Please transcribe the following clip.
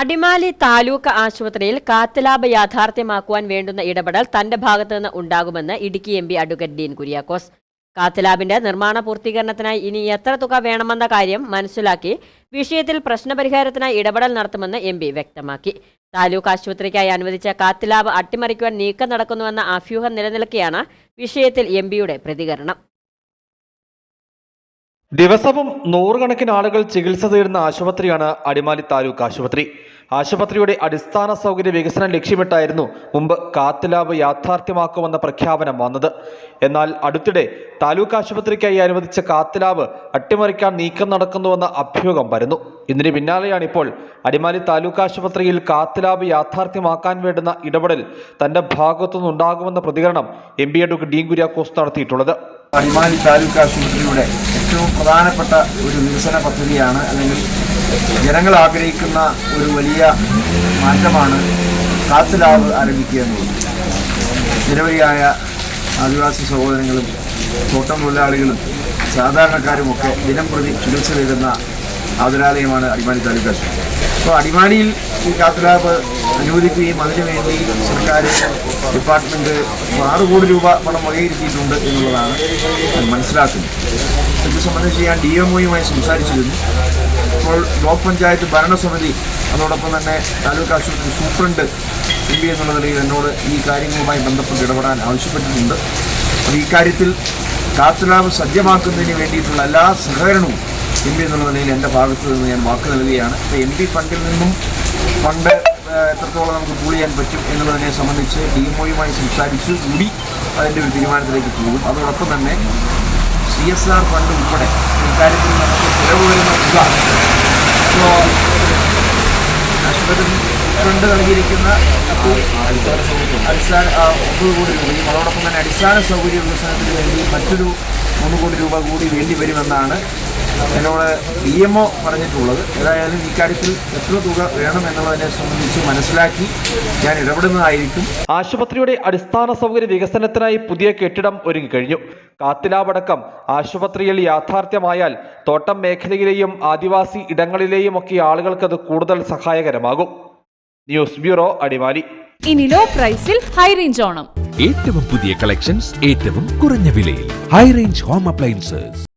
അടിമാലി താലൂക്ക് ആശുപത്രിയിൽ കാത്തലാബ് യാഥാർത്ഥ്യമാക്കുവാൻ വേണ്ടുന്ന ഇടപെടൽ തന്റെ ഭാഗത്തു നിന്ന് ഉണ്ടാകുമെന്ന് Idukki M P advocate Dean Kuriakose. കാത്തലാബിന്റെ നിർമ്മാണ പൂർത്തീകരണത്തിനായി ഇനി എത്ര തുക വേണമെന്ന കാര്യം മനസ്സിലാക്കി വിഷയത്തിൽ പ്രശ്നപരിഹാരത്തിനായി ഇടപെടൽ നടത്തുമെന്ന് എം വ്യക്തമാക്കി. താലൂക്ക് ആശുപത്രിക്കായി അനുവദിച്ച കാത്തലാബ് അട്ടിമറിക്കുവാൻ നീക്കം നടക്കുന്നുവെന്ന അഭ്യൂഹം നിലനിൽക്കെയാണ് വിഷയത്തിൽ എം പ്രതികരണം. ദിവസവും നൂറുകണക്കിന് ആളുകൾ ചികിത്സ തേടുന്ന ആശുപത്രിയാണ് അടിമാലി താലൂക്ക് ആശുപത്രി. ആശുപത്രിയുടെ അടിസ്ഥാന സൗകര്യ വികസനം ലക്ഷ്യമിട്ടായിരുന്നു മുമ്പ് കാത്ത് ലാബ് യാഥാർത്ഥ്യമാക്കുമെന്ന പ്രഖ്യാപനം വന്നത്. എന്നാൽ അടുത്തിടെ താലൂക്ക് ആശുപത്രിക്കായി അനുവദിച്ച കാത്തലാബ് അട്ടിമറിക്കാൻ നീക്കം നടക്കുന്നുവെന്ന അഭ്യൂഹം വരുന്നു ഇതിന് പിന്നാലെയാണിപ്പോൾ അടിമാലി താലൂക്ക് ആശുപത്രിയിൽ കാത്തലാബ് യാഥാർത്ഥ്യമാക്കാൻ വേണ്ടുന്ന ഇടപെടൽ തന്റെ ഭാഗത്തുനിന്നുണ്ടാകുമെന്ന പ്രതികരണം M P advocate Dean Kuriakose നടത്തിയിട്ടുള്ളത്. അടിമാലി താലൂക്ക് ആശുപത്രിയുടെ ഏറ്റവും പ്രധാനപ്പെട്ട ഒരു വികസന പദ്ധതിയാണ് അല്ലെങ്കിൽ ജനങ്ങൾ ആഗ്രഹിക്കുന്ന ഒരു വലിയ മാറ്റമാണ് കാത്തലാവ് ആരംഭിക്കുക എന്നുള്ളത്. നിരവധിയായ ആദിവാസി സഹോദരങ്ങളും തോട്ടം തൊഴിലാളികളും സാധാരണക്കാരുമൊക്കെ ദിനം പ്രതി ചികിത്സ തേടുന്ന ആതുരാലയമാണ് അടിമാലി താലൂക്ക് ആശുപത്രി. അപ്പോൾ അടിമാലിയിൽ ഈ കാത്തുലാബ് അനുവദിക്കുകയും അതിനുവേണ്ടി സർക്കാർ ഡിപ്പാർട്ട്മെന്റ് ആറ് കോടി രൂപ പണം വകയിരുത്തിയിട്ടുണ്ട് എന്നുള്ളതാണ് മനസ്സിലാക്കുന്നത്. ഇത് സംബന്ധിച്ച് ഞാൻ ഡി എം ഒയുമായി സംസാരിച്ചിരുന്നു. ഇപ്പോൾ ബ്ലോക്ക് പഞ്ചായത്ത് ഭരണസമിതി അതോടൊപ്പം തന്നെ താലൂക്ക് ആശുപത്രി സൂപ്രണ്ട് എം പി എന്നുള്ള നിലയിൽ എന്നോട് ഈ കാര്യങ്ങളുമായി ബന്ധപ്പെട്ട് ഇടപെടാൻ ആവശ്യപ്പെട്ടിട്ടുണ്ട്. അപ്പോൾ ഈ കാര്യത്തിൽ കാത്തുലാബ് സജ്ജമാക്കുന്നതിന് വേണ്ടിയിട്ടുള്ള എല്ലാ സഹകരണവും എം പി എന്നുള്ള നിലയിൽ എന്റെ ഭാഗത്ത് നിന്ന് ഞാൻ വാക്ക് നൽകുകയാണ്. ഇപ്പോൾ എം പി ഫണ്ടിൽ നിന്നും ഫണ്ട് എത്രത്തോളം നമുക്ക് പൂൾ ചെയ്യാൻ പറ്റും എന്നുള്ളതിനെ സംബന്ധിച്ച് ഡി എം ഒയുമായി സംസാരിച്ച് കൂടി അതിന്റെ ഒരു തീരുമാനത്തിലേക്ക് പോകും. അതോടൊപ്പം തന്നെ സി എസ് ആർ ഫണ്ട് ഉൾപ്പെടെ ഇക്കാര്യത്തിൽ നമുക്ക് ചിലവ് വരുന്ന തുക ഫണ്ട് നൽകിയിരിക്കുന്ന അപ്പോൾ അടിസ്ഥാന ഒമ്പത് കോടി രൂപയും അതോടൊപ്പം തന്നെ അടിസ്ഥാന സൗകര്യ വികസനത്തിന് വേണ്ടി മറ്റൊരു മൂന്ന് കോടി രൂപ കൂടി വേണ്ടി വരുമെന്നാണ് എന്നോട് ഡി എം ഒ പറഞ്ഞിട്ടുള്ളത്. ഏതായാലും ഇക്കാര്യത്തിൽ എത്ര തുക വേണം എന്നുള്ളതിനെ സംബന്ധിച്ച് മനസ്സിലാക്കി ഞാൻ ഇടപെടുന്നതായിരിക്കും. ആശുപത്രിയുടെ അടിസ്ഥാന സൗകര്യ വികസനത്തിനായി പുതിയ കെട്ടിടം ഒരുങ്ങിക്കഴിഞ്ഞു. കാത്തിലാവടക്കം ആശുപത്രിയിൽ യാഥാർത്ഥ്യമായാൽ തോട്ടം മേഖലയിലെയും ആദിവാസി ഇടങ്ങളിലെയും ഒക്കെ ആളുകൾക്ക് അത് കൂടുതൽ സഹായകരമാകും. News bureau Adimali. ഇനി ലോ പ്രൈസിൽ ഹൈ റേഞ്ച് ഓണം. ഏറ്റവും പുതിയ കളക്ഷൻസ് ഏറ്റവും കുറഞ്ഞ വിലയിൽ. High range home appliances